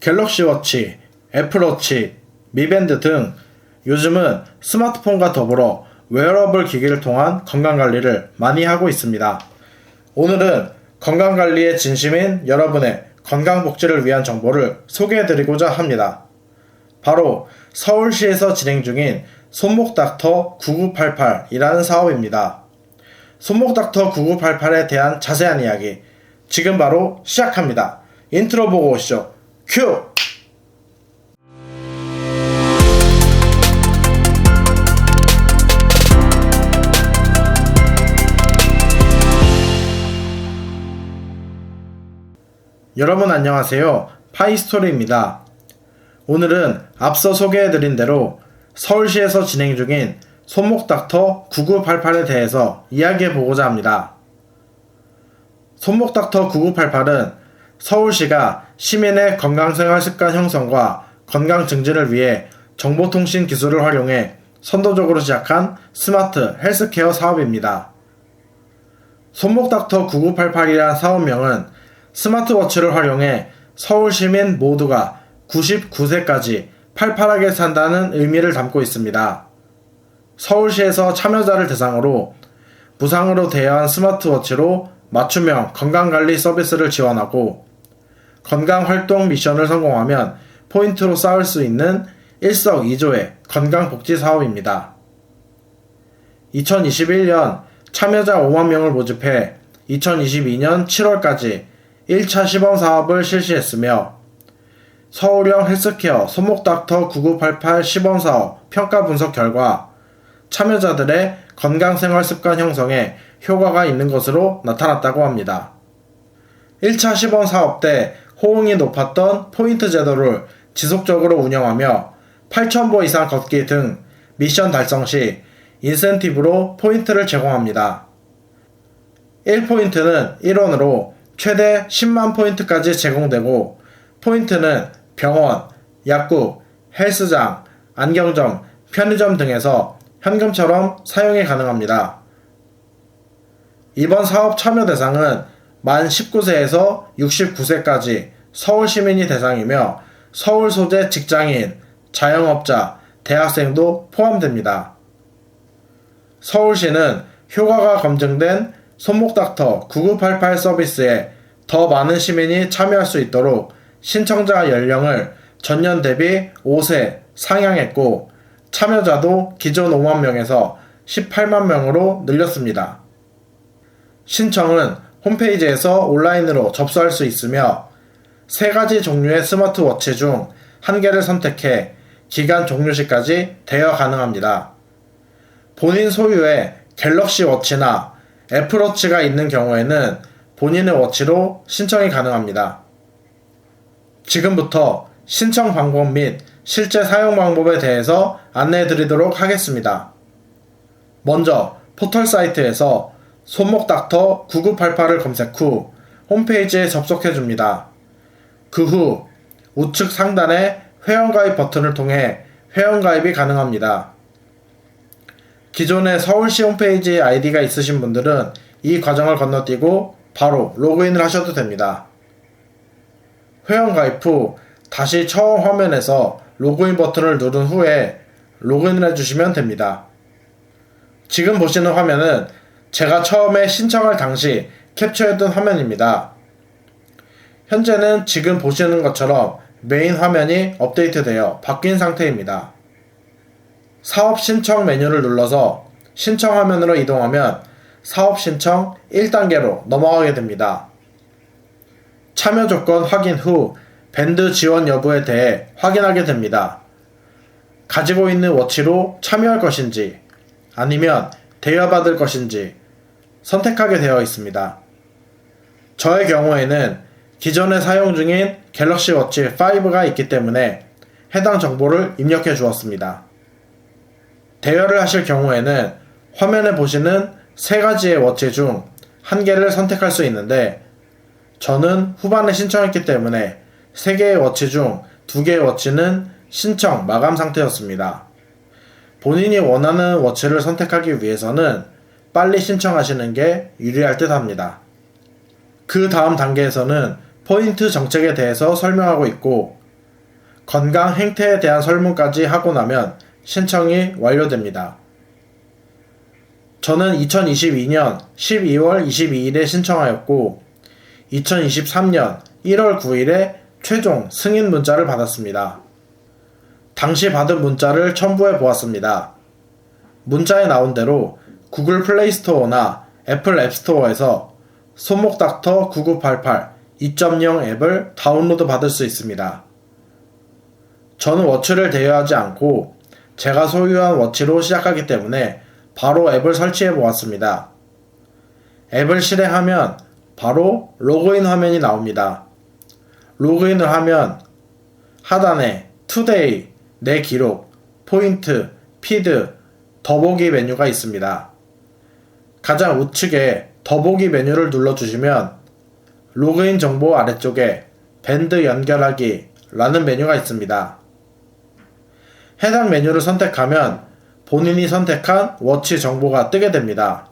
갤럭시 워치, 애플 워치, 미밴드 등 요즘은 스마트폰과 더불어 웨어러블 기기를 통한 건강관리를 많이 하고 있습니다. 오늘은 건강관리에 진심인 여러분의 건강복지를 위한 정보를 소개해드리고자 합니다. 바로 서울시에서 진행 중인 손목닥터 9988이라는 사업입니다. 손목닥터 9988에 대한 자세한 이야기 지금 바로 시작합니다. 인트로 보고 오시죠. 큐! 여러분 안녕하세요. 파이스토리입니다. 오늘은 앞서 소개해드린 대로 서울시에서 진행 중인 손목닥터 9988에 대해서 이야기해보고자 합니다. 손목닥터 9988은 서울시가 시민의 건강생활 습관 형성과 건강 증진을 위해 정보통신 기술을 활용해 선도적으로 시작한 스마트 헬스케어 사업입니다. 손목닥터 9988이란 사업명은 스마트워치를 활용해 서울 시민 모두가 99세까지 팔팔하게 산다는 의미를 담고 있습니다. 서울시에서 참여자를 대상으로 무상으로 대여한 스마트워치로 맞춤형 건강관리 서비스를 지원하고 건강 활동 미션을 성공하면 포인트로 쌓을 수 있는 일석이조의 건강복지 사업입니다. 2021년 참여자 5만 명을 모집해 2022년 7월까지 1차 시범 사업을 실시했으며 서울형 헬스케어 손목닥터 9988 시범 사업 평가 분석 결과 참여자들의 건강생활 습관 형성에 효과가 있는 것으로 나타났다고 합니다. 1차 시범 사업 때 호응이 높았던 포인트 제도를 지속적으로 운영하며 8,000보 이상 걷기 등 미션 달성 시 인센티브로 포인트를 제공합니다. 1포인트는 1원으로 최대 10만 포인트까지 제공되고 포인트는 병원, 약국, 헬스장, 안경점, 편의점 등에서 현금처럼 사용이 가능합니다. 이번 사업 참여 대상은 만 19세에서 69세까지 서울 시민이 대상이며 서울 소재 직장인, 자영업자, 대학생도 포함됩니다. 서울시는 효과가 검증된 손목닥터 9988 서비스에 더 많은 시민이 참여할 수 있도록 신청자 연령을 전년 대비 5세 상향했고 참여자도 기존 5만 명에서 18만 명으로 늘렸습니다. 신청은 홈페이지에서 온라인으로 접수할 수 있으며 세 가지 종류의 스마트워치 중 한 개를 선택해 기간 종료 시까지 대여 가능합니다. 본인 소유의 갤럭시 워치나 애플워치가 있는 경우에는 본인의 워치로 신청이 가능합니다. 지금부터 신청 방법 및 실제 사용 방법에 대해서 안내해 드리도록 하겠습니다. 먼저 포털 사이트에서 손목닥터 9988을 검색 후 홈페이지에 접속해 줍니다. 그 후 우측 상단에 회원가입 버튼을 통해 회원가입이 가능합니다. 기존의 서울시 홈페이지 아이디가 있으신 분들은 이 과정을 건너뛰고 바로 로그인을 하셔도 됩니다. 회원가입 후 다시 처음 화면에서 로그인 버튼을 누른 후에 로그인을 해주시면 됩니다. 지금 보시는 화면은 제가 처음에 신청할 당시 캡처했던 화면입니다. 현재는 지금 보시는 것처럼 메인 화면이 업데이트되어 바뀐 상태입니다. 사업 신청 메뉴를 눌러서 신청 화면으로 이동하면 사업 신청 1단계로 넘어가게 됩니다. 참여 조건 확인 후 밴드 지원 여부에 대해 확인하게 됩니다. 가지고 있는 워치로 참여할 것인지 아니면 대여받을 것인지 선택하게 되어 있습니다. 저의 경우에는 기존에 사용 중인 갤럭시 워치 5가 있기 때문에 해당 정보를 입력해 주었습니다. 대여를 하실 경우에는 화면에 보시는 세 가지의 워치 중 한 개를 선택할 수 있는데 저는 후반에 신청했기 때문에 세 개의 워치 중 두 개의 워치는 신청 마감 상태였습니다. 본인이 원하는 워치를 선택하기 위해서는 빨리 신청하시는 게 유리할 듯 합니다. 그 다음 단계에서는 포인트 정책에 대해서 설명하고 있고 건강 행태에 대한 설문까지 하고 나면 신청이 완료됩니다. 저는 2022년 12월 22일에 신청하였고 2023년 1월 9일에 최종 승인 문자를 받았습니다. 당시 받은 문자를 첨부해 보았습니다. 문자에 나온 대로 구글 플레이 스토어나 애플 앱 스토어에서 손목 닥터 9988 2.0 앱을 다운로드 받을 수 있습니다. 저는 워치를 대여하지 않고 제가 소유한 워치로 시작하기 때문에 바로 앱을 설치해 보았습니다. 앱을 실행하면 바로 로그인 화면이 나옵니다. 로그인을 하면 하단에 투데이, 내 기록, 포인트, 피드, 더보기 메뉴가 있습니다. 가장 우측에 더보기 메뉴를 눌러주시면 로그인 정보 아래쪽에 밴드 연결하기 라는 메뉴가 있습니다. 해당 메뉴를 선택하면 본인이 선택한 워치 정보가 뜨게 됩니다.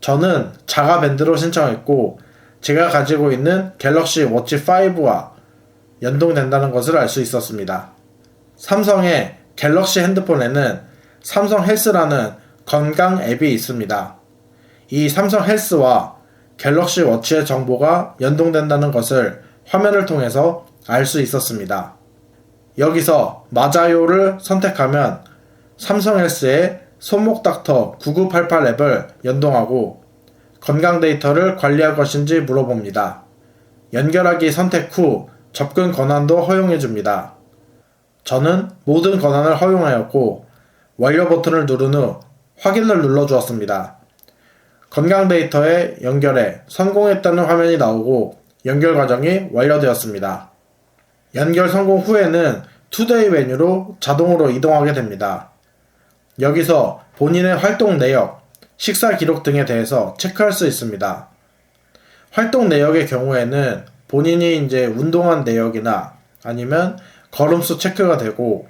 저는 자가 밴드로 신청했고 제가 가지고 있는 갤럭시 워치 5와 연동된다는 것을 알 수 있었습니다. 삼성의 갤럭시 핸드폰에는 삼성 헬스라는 건강 앱이 있습니다. 이 삼성 헬스와 갤럭시 워치의 정보가 연동된다는 것을 화면을 통해서 알 수 있었습니다. 여기서 맞아요를 선택하면 삼성 헬스의 손목 닥터 9988 앱을 연동하고 건강 데이터를 관리할 것인지 물어봅니다. 연결하기 선택 후 접근 권한도 허용해 줍니다. 저는 모든 권한을 허용하였고 완료 버튼을 누른 후 확인을 눌러 주었습니다. 건강 데이터에 연결해 성공했다는 화면이 나오고 연결 과정이 완료되었습니다. 연결 성공 후에는 투데이 메뉴로 자동으로 이동하게 됩니다. 여기서 본인의 활동 내역, 식사 기록 등에 대해서 체크할 수 있습니다. 활동 내역의 경우에는 본인이 이제 운동한 내역이나 아니면 걸음수 체크가 되고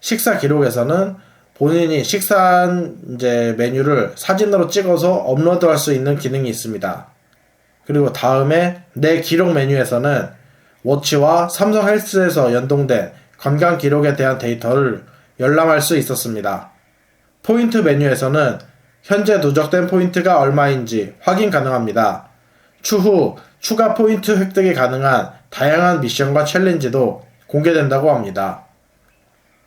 식사 기록에서는 본인이 식사한 이제 메뉴를 사진으로 찍어서 업로드할 수 있는 기능이 있습니다. 그리고 다음에 내 기록 메뉴에서는 워치와 삼성 헬스에서 연동된 건강 기록에 대한 데이터를 열람할 수 있었습니다. 포인트 메뉴에서는 현재 누적된 포인트가 얼마인지 확인 가능합니다. 추후 추가 포인트 획득이 가능한 다양한 미션과 챌린지도 공개된다고 합니다.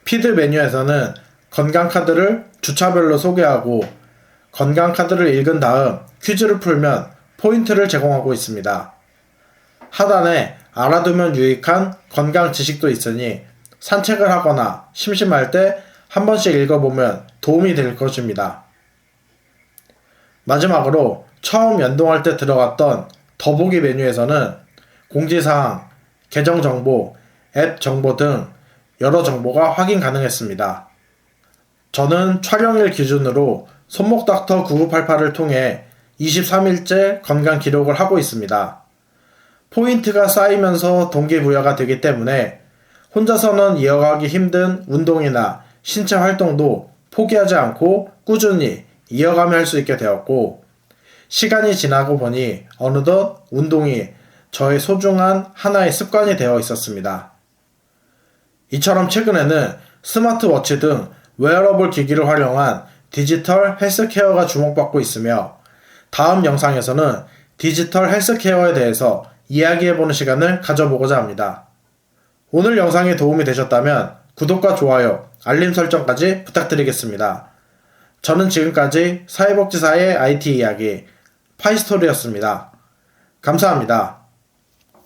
피드 메뉴에서는 건강 카드를 주차별로 소개하고 건강 카드를 읽은 다음 퀴즈를 풀면 포인트를 제공하고 있습니다. 하단에 알아두면 유익한 건강 지식도 있으니 산책을 하거나 심심할 때 한 번씩 읽어보면 도움이 될 것입니다. 마지막으로 처음 연동할 때 들어갔던 더보기 메뉴에서는 공지사항, 계정 정보, 앱 정보 등 여러 정보가 확인 가능했습니다. 저는 촬영일 기준으로 손목 닥터 9988을 통해 23일째 건강 기록을 하고 있습니다. 포인트가 쌓이면서 동기부여가 되기 때문에 혼자서는 이어가기 힘든 운동이나 신체 활동도 포기하지 않고 꾸준히 이어가며 할 수 있게 되었고, 시간이 지나고 보니 어느덧 운동이 저의 소중한 하나의 습관이 되어 있었습니다. 이처럼 최근에는 스마트워치 등 웨어러블 기기를 활용한 디지털 헬스케어가 주목받고 있으며 다음 영상에서는 디지털 헬스케어에 대해서 이야기해보는 시간을 가져보고자 합니다. 오늘 영상이 도움이 되셨다면 구독과 좋아요, 알림 설정까지 부탁드리겠습니다. 저는 지금까지 사회복지사의 IT 이야기 파이스토리였습니다. 감사합니다.